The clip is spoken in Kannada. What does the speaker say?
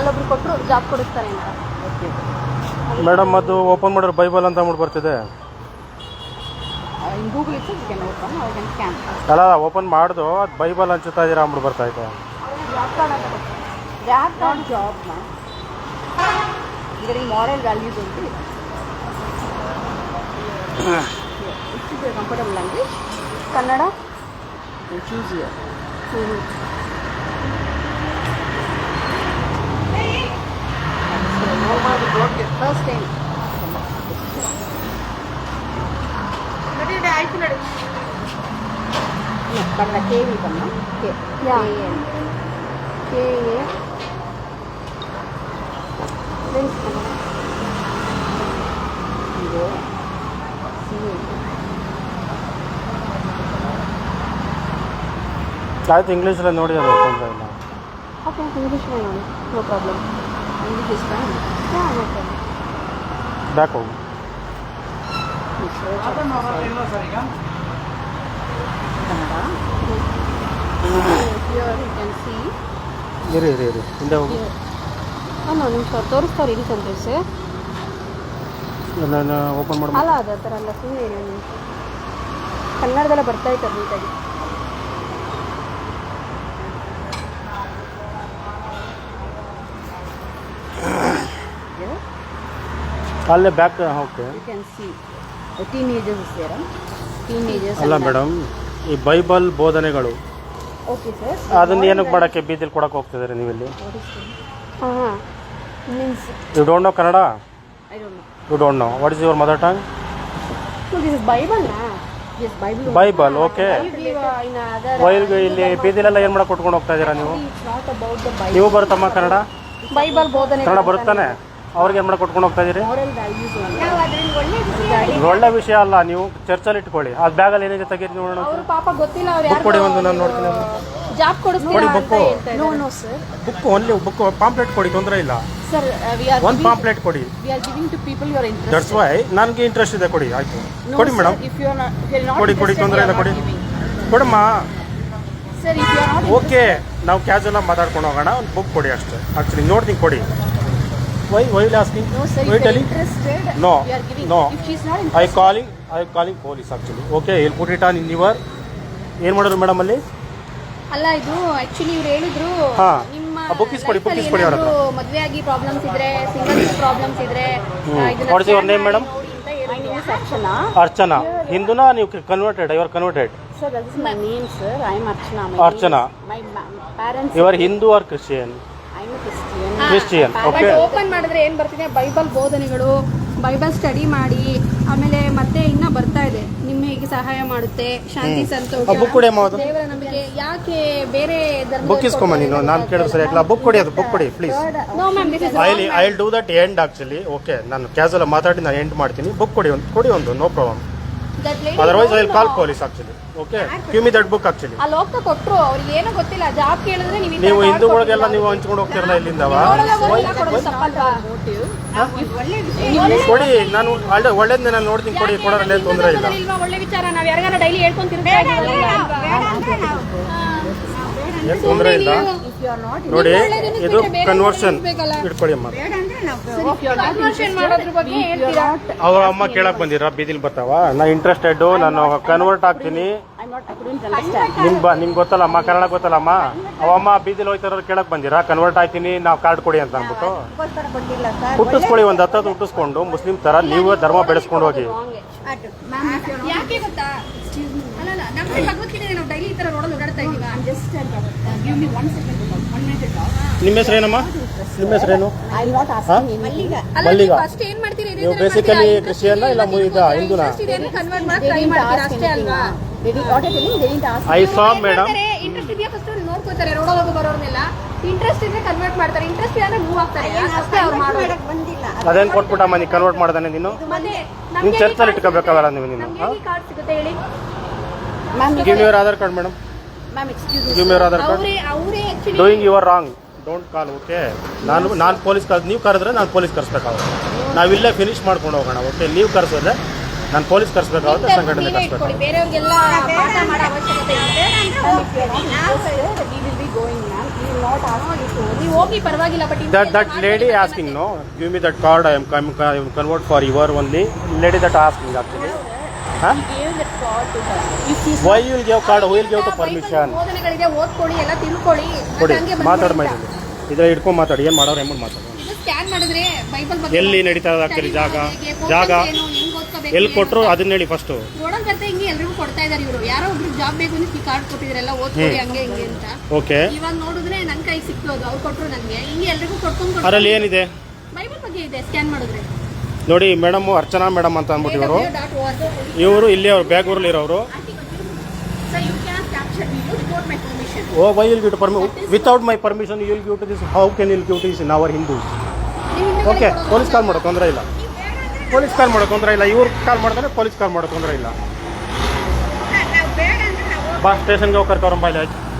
ಅಲ್ಲೊಬ್ರು ಕೊಟ್ಟರು ಜಾಬ್ ಕೊಡಿಸ್ತಾರೆ ಅಂತ. ಮೇಡಮ್ ಅದು ಓಪನ್ ಮಾಡಿರೋ ಬೈಬಲ್ ಅಂತ ಅಂದ್ಬಿಟ್ಟು ಬರ್ತಿದೆ. ಇನ್ ಗೂಗಲ್ ಇತ್ತು ಯು ಕ್ಯಾನ್ ಓಪನ್ ಅವ್ರು ಕ್ಯಾನ್ ಸ್ಕ್ಯಾನ್ ಅಲ್ಲ ಓಪನ್ ಮಾಡ್ದು ಅದು ಬೈಬಲ್ ಹಂಚುತ್ತಾ ಇದ್ದೀರಾ ಅಂದ್ಬಿಟ್ಟು ಬರ್ತಾ ಇದೆ. ಜಾಬ್ ಕಾರ್ಡ್ ಅಂತ ಜಾಬ್ ಕಾರ್ಡ್ ಜಾಬ್ ಮ್ಯಾಮ್ ಇದರಲ್ಲಿ ಮಾರಲ್ ವ್ಯಾಲ್ಯೂಸ್ ಅಂತ ಇದೆ. ಇಷ್ಟು comfortable language Kannada? Choose year first time Kannada K V Kannada K K A ಇದು ಸಿ ಆಯ್ತು ಇಂಗ್ಲೀಷಲ್ಲಿ ನೋಡಿ ಅದು ತೊಂದರೆ ಇಲ್ಲ ಓಕೆ ಇಂಗ್ಲೀಷ್ ನೋಡಿ no problem English is fine yeah no problem back ಹೋಗು ಇರಿ ಇರಿ ಇರಿ. ಹಿಂದೆ ಹೋಗು. ಒಂದು ನಿಮಿಷ ತೋರಿಸ್ತಾರೆ ಇಲ್ಲಿ ಸೆಂಟೆನ್ಸ್ ನಾನು ಓಪನ್ ಮಾಡಿ ಅಲ್ಲ ಅದ ಥರ ಅಲ್ಲ ಸುಮ್ಮನೆ ಕನ್ನಡದಲ್ಲ ಬರ್ತಾ ಇತ್ತು ನೀಟಾಗಿ. ಅಲ್ಲೇ back okay you can see teenagers ಇಸ್ತಾರ Teenagers. ಅಲ್ಲ ಮೇಡಮ್ ಈ ಬೈಬಲ್ ಬೋಧನೆಗಳು. ಓಕೆ ಸರ್ ಅದನ್ನ ಏನಕ್ಕೆ ಮಾಡೋಕ್ಕೆ ಬೀದಿಲಿ ಕೊಡಕ್ಕೆ ಹೋಗ್ತಿದ್ದಾರೆ ನೀವಿಲ್ಲಿ? ಹಾಂ means you don't know Kannada I don't know you don't know what is your mother tongue So this is Bible, na? Yes, Bible. Bible okay. ವೈಲ್ಗೆ ಇಲ್ಲಿ ಬೀದಿಲೆಲ್ಲ ಏನು ಮಾಡಕ್ಕೆ ಕೊಟ್ಕೊಂಡು ಹೋಗ್ತಾ ಇದ್ದೀರಾ ನೀವು? It's not about the Bible. ನೀವು ಬರುತ್ತಮ್ಮ ಕನ್ನಡ ಬೈಬಲ್ ಬೋಧನೆ ಕನ್ನಡ ಬರುತ್ತಾನೆ? ಅವ್ರಿಗೆ ಏನು ಮಾಡಿ ಕೊಟ್ಕೊಂಡು ಹೋಗ್ತಾ only. ಒಳ್ಳೆ ವಿಷಯ ಅಲ್ಲ ನೀವು ಚರ್ಚಲ್ಲಿ ಇಟ್ಕೊಳ್ಳಿ. ಅದು ಬ್ಯಾಗಲ್ಲಿ ಏನಿದೆ ತೆಗೀರಿ ನೋಡೋಣ. ಅವ್ರು ಪಾಪ ಗೊತ್ತಿಲ್ಲ ಅವ್ರು ಬುಕ್ ಕೊಡಿ ಒಂದು ನಾನು ನೋಡ್ತೀನಿ ಜಾಬ್ ಕೊಡಿಸ್ತೀರಾ ಕೊಡಿ ಅಂತ ಬುಕ್ಕು. ಹೇಳ್ತಾ no no sir book only book pamphlet ಕೊಡಿ ತೊಂದರೆ ಇಲ್ಲ. ಸರ್ ವಿ ಆರ್ ಒಂದು ಪಾಂಪ್ಲೆಟ್ ಕೊಡಿ. We are giving to people your interest that's why ನನಗೆ ಇಂಟ್ರೆಸ್ಟ್ ಇದೆ ಕೊಡಿ ಆಯಿತು. ಕೊಡಿ ಮೇಡಮ್ ಕೊಡಿ ಕೊಡಿ ತೊಂದರೆ ಇಲ್ಲ ಕೊಡಿ. ಕೊಡಮ್ಮ. ಓಕೆ ನಾವು ಕ್ಯಾಶುವಲ್ ಮಾತಾಡ್ಕೊಂಡು ಹೋಗೋಣ. ಒಂದು ಬುಕ್ ಕೊಡಿ ಅಷ್ಟೇ. ಆ್ಯಕ್ಚುಲಿ ನೋಡ್ತೀನಿ ಕೊಡಿ. Why why you no No, sir. Why are are telling? Interested? No, we are giving. no. If ಶಿ not not I calling I calling police actually okay ಇಲ್ಲಿ put it on in your ಏನು ಮಾಡಿದ್ರು ಮೇಡಮ್ ಅಲ್ಲಿ ಅಲ್ಲ ಇದು ಆಕ್ಚುಲಿ ಇವ್ರು ಹೇಳಿದ್ರು ಹಾ. ನಿಮ್ಮ ಆ, book ಇಸ್ಕೊಡಿ, book life ಅಲ್ಲಿ ಇಸ್ಕೊಡಿ ಅವ್ರ ಹತ್ರ. ಏನಾದ್ರು ಮದ್ವೆ ಆಗಿ ಪ್ರಾಬ್ಲಮ್ಸ್ ಇದ್ರೆ ಸಿಂಗಲ್ ಪ್ರಾಬ್ಲಮ್ಸ್ ಇದ್ರೆ ಹ್ಮ್. ಆ, ಇದನ್ನ What is your scan name, madam? ನೋಡಿ ಅಂತ ಹೇಳಿದ್ರು. ಅರ್ಚನಾ ಅರ್ಚನಾ ಹಿಂದೂನಾ ನೀವು converted your converted sir this is my name sir I am Archana Archana. My parents your Hindu are Christian I Christian. Okay open ಮಾಡಿದ್ರೆ ಏನು ಬರ್ತಿದೆ? ಬೈಬಲ್ ಬೋಧನೆಗಳು ಬೈಬಲ್ ಸ್ಟಡಿ ಮಾಡಿ ಆಮೇಲೆ ಮತ್ತೆ ಇನ್ನ ಬರ್ತಾ ಇದೆ. ನಿಮ್ಮ ಹೇಗೆ ಸಹಾಯ ಮಾಡುತ್ತೆ? ಶಾಂತಿ ಸಂತೋಷ. ಬುಕ್ ಕೊಡಿ ಅಮ್ಮ ಅದು. ದೇವರ ನಂಬಿಕೆ ಯಾಕೆ ಬೇರೆ ಬುಕ್ ಇಸ್ಕೊಂಬ ನೀನು. ನಾನು ಕೇಳಿದ್ರೆ ಸರಿ ಆಗಲ್ಲ ಬುಕ್ ಕೊಡಿ ಅದು ಬುಕ್ ಕೊಡಿ please no ma'am this is I I do that end actually okay ನಾನು ಕ್ಯಾಶುವಲ್ ಮಾತಾಡಿ ನಾನು ಎಂಡ್ ಮಾಡ್ತೀನಿ. ಬುಕ್ ಕೊಡಿ ಒಂದು ಕೊಡಿ ಒಂದು no problem otherwise I call police actually okay give me that book actually ಅಲ್ಲಿ ಹೋಗ್ತಾ ಕೊಟ್ರು ಅವ್ರಿಗೆ ಏನೋ ಗೊತ್ತಿಲ್ಲ ಜಾಬ್ ಕೇಳಿದ್ರೆ ನೀವು ಈ ತರ ನೀವು card ಹಿಂದೂಗಳಿಗೆಲ್ಲ. ನೀವು ಹಂಚ್ಕೊಂಡು ಹೋಗ್ತಿರಲ್ಲ ಇಲ್ಲಿಂದವ ಕೊಡೋದು ತಪ್ಪಲ್ವಾ? ಕೊಡಿ ನಾನು ಒಳ್ಳೆ ಒಳ್ಳೇದನ್ನ ನಾನು ನೋಡ್ತೀನಿ ಕೊಡಿ ಕೊಡೋದ್ರಲ್ಲಿ ಏನು ತೊಂದರೆ ಇಲ್ಲ. ಇಲ್ವಾ? ಒಳ್ಳೆ ವಿಚಾರ ನಾವ್ ಯಾರಿಗಾರ ಡೈಲಿ ಹೇಳ್ಕೊಂತಿರ್ತೀವಿ ಏನು ತೊಂದರೆ ಇಲ್ಲ? ನೋಡಿ ಇದು ಕನ್ವರ್ಷನ್ ಇಟ್ಕೊಳ್ಳಿ ಅಮ್ಮ. ಕನ್ವರ್ಷನ್ ಮಾಡೋದ್ರ ಬಗ್ಗೆ ಹೇಳ್ತೀರಾ? ಅವ್ರ ಅಮ್ಮ ಕೇಳಕ್ ಬಂದಿರ? ಬೀದಿಲ್ ಬರ್ತಾವ? ನಾ ಇಂಟ್ರೆಸ್ಟೆಡ್ ನಾನು ಕನ್ವರ್ಟ್ ಆಗ್ತೀನಿ. ನಿಮ್ ಬ ನಿಮ್ಗೆ ಗೊತ್ತಲ್ಲ ಅಮ್ಮ? ಕನ್ನಡ ಗೊತ್ತಲ್ಲ ಅಮ್ಮ? ಅವ ಅಮ್ಮ ಬೀದಿಲ್ ಹೋಯ್ತಾರ ಕೇಳಕ್ ಬಂದಿರಾ? ಕನ್ವರ್ಟ್ ಆಗ್ತೀನಿ ನಾವು ಕಾರ್ಡ್ ಕೊಡಿ ಅಂತ ಅಂದ್ಬಿಟ್ಟು. ಹುಟ್ಟಿಸ್ಕೊಳ್ಳಿ ಒಂದು ಹತ್ತದ್ ಹುಟ್ಟಿಸ್ಕೊಂಡು ಮುಸ್ಲಿಂ ತರ ನೀವು ಧರ್ಮ ಬೆಳೆಸ್ಕೊಂಡು ಹೋಗಿ. ಯಾಕೆ ಗೊತ್ತಾ? ಅಲ್ಲಲ್ಲ ನಮ್ಮ ಭಗವದ್ಗೀತೆ ನಾವು ಡೈಲಿ ಈ ತರ ಇದೀವ just give me one second one minute ನಿಮ್ಮ ಹೆಸರೇನಮ್ಮ ನಿಮ್ಮ ಹೆಸರೇನು ಮಲ್ಲಿಗ. ಫಸ್ಟ್ ಏನ್ ಮಾಡ್ತೀರಿ? ನೀವು ಬೇಸಿಕಲಿ ಕ್ರಿಶ್ಚಿಯನ್ ಇಲ್ಲ ಹಿಂದೂನ? ಇದ ಕನ್ವರ್ಟ್ ಮಾಡಿ ಟ್ರೈ ಮಾಡ್ತೀರಾ? ಅಷ್ಟೇ ಅಲ್ವಾ? ಐ ಸಾ ಮೇಡಮ್ ಇಂಟ್ರೆಸ್ಟ್ ಇದೆಯಾ ಫಸ್ಟ್ ನೋಡ್ಕೋತಾರೆ ರೋಡಲ್ಲಿ ಹೋಗೋ ಬರೋರ್ನೆಲ್ಲ. ಇಂಟ್ರೆಸ್ಟ್ ಇದ್ರೆ ಕನ್ವರ್ಟ್ ಮಾಡ್ತಾರೆ. ಇಂಟ್ರೆಸ್ಟ್ ಇದ್ರೆ ಮೂವ್ ಆಗ್ತಾರೆ. ಅಷ್ಟೇ ಅವ್ರು ಮಾಡೋದು. ಅದೇನು ಕೊಟ್ಬಿಟ್ಟಮ್ಮ ಕನ್ವರ್ಟ್ ಮಾಡ್ದಾನೆ ನೀನು? ಚರ್ಚಲ್ಲಿ ಇಟ್ಕೋಬೇಕಾಗಲ್ಲ ನೀವು ನೀನು ನಮ್ಗೆ ಕಾರ್ಡ್ ಸಿಗುತ್ತೆ ಹೇಳಿ. Give your Aadhaar card madam your Aadhaar card ಅವರೇ ಅವರೇ actually doing your wrong don't call okay ನಾನು ನಾನು ಪೊಲೀಸ್ ಕರ್ ನೀವು ಕರೆದ್ರೆ ನಾನು ಪೊಲೀಸ್ ಕರೆಸ್ಬೇಕಾಗುತ್ತೆ. ನಾವಿಲ್ಲೇ ಫಿನಿಶ್ ಮಾಡ್ಕೊಂಡು ಹೋಗೋಣ ಓಕೆ ನೀವು ಕರೆಸಿದ್ರೆ ನಾನು ಪೊಲೀಸ್ ಕರೆಸ್ಬೇಕಾಗುತ್ತೆ ಸಂಘಟನೆ ನೀವೇ ಇಟ್ಕೊಳ್ಳಿ. ಕರ್ಸ್ಬೇಕು ಬೇರೆಯವ್ರಿಗೆಲ್ಲ ಪಾಠ ಮಾಡೋ ಅವಶ್ಯಕತೆ ಇದೆ. ನೀವು ಹೋಗಿ ಪರವಾಗಿಲ್ಲ but that that lady asking no give me that card I am convert for your only lady that asking actually ಹಾಂ why will give card will give to permission ಓದನೆಗಳಿಗೆ ಓದ್ಕೊಳ್ಳಿ ಎಲ್ಲ ತಿಳ್ಕೊಳ್ಳಿ. ಕೊಡಿ ಮಾತಾಡ ಮೈದಲ್ಲಿ. ಇದ್ರ ಇಟ್ಕೊಂಡು ಮಾತಾಡಿ ಏನು ಮಾಡೋರು ಎಂಬುದು ಮಾತಾಡೋದು? ಇದು ಸ್ಕ್ಯಾನ್ ಮಾಡಿದ್ರೆ ಬೈಬಲ್ ಬಗ್ಗೆ ಎಲ್ಲಿ ನಡೀತಾ actually ಜಾಗ? ಜಾಗ? ಎಲ್ಲಿ ಕೊಟ್ಟರು ಅದನ್ನ ಹೇಳಿ ಫಸ್ಟು ನೋಡೋಂಕಂತ ಹಿಂಗೆ ಎಲ್ರಿಗೂ ಕೊಡ್ತಾ ಇದಾರೆ ಇವರು. ಯಾರೋ ಒಬ್ರು ಜಾಬ್ ಬೇಕು ಅಂತ ಈ ಕಾರ್ಡ್ ಕೊಟ್ಟಿದ್ರಲ್ಲ ಓದ್ಕೊಳ್ಳಿ ಹಂಗೆ ಹಿಂಗೆ ಅಂತ. ಓಕೆ. ಇವಾಗ ನೋಡಿದ್ರೆ ನನ್ನ ಕೈ ಸಿಕ್ತು ಅದು ಅವ್ರು ಕೊಟ್ಟರು ನನಗೆ ಹಿಂಗೆ ಎಲ್ರಿಗೂ ಕೊಟ್ಕೊಂಡು ಅದರಲ್ಲಿ ಏನಿದೆ? ಬೈಬಲ್ ಬಗ್ಗೆ ಇದೆ ಸ್ಕ್ಯಾನ್ ಮಾಡಿದ್ರೆ. ನೋಡಿ ಮೇಡಮ್ ಅರ್ಚನಾ ಮೇಡಮ್ ಅಂತ ಅಂದ್ಬಿಟ್ಟು ಇವರು. ಇವರು ಇಲ್ಲಿ ಅವ್ರು ಬ್ಯಾಗ್ಳೂರಲ್ಲಿ ಇರೋರು oh why will give ಪರ್ಮಿ without my permission you will give to this how can will give to this in our Hindu okay police call ಮಾಡೋ ತೊಂದರೆ ಇಲ್ಲ. ಪೊಲೀಸ್ ಕಾಲ್ ಮಾಡೋ ತೊಂದರೆ ಇಲ್ಲ. ಇವ್ರು ಕಾಲ್ ಮಾಡಿದ್ರೆ ಪೊಲೀಸ್ ಕಾಲ್ ಮಾಡೋ ತೊಂದರೆ ಇಲ್ಲ. ಬಾ ಸ್ಟೇಷನ್ಗೆ ಹೋಗಿ ಆಯ್ತು.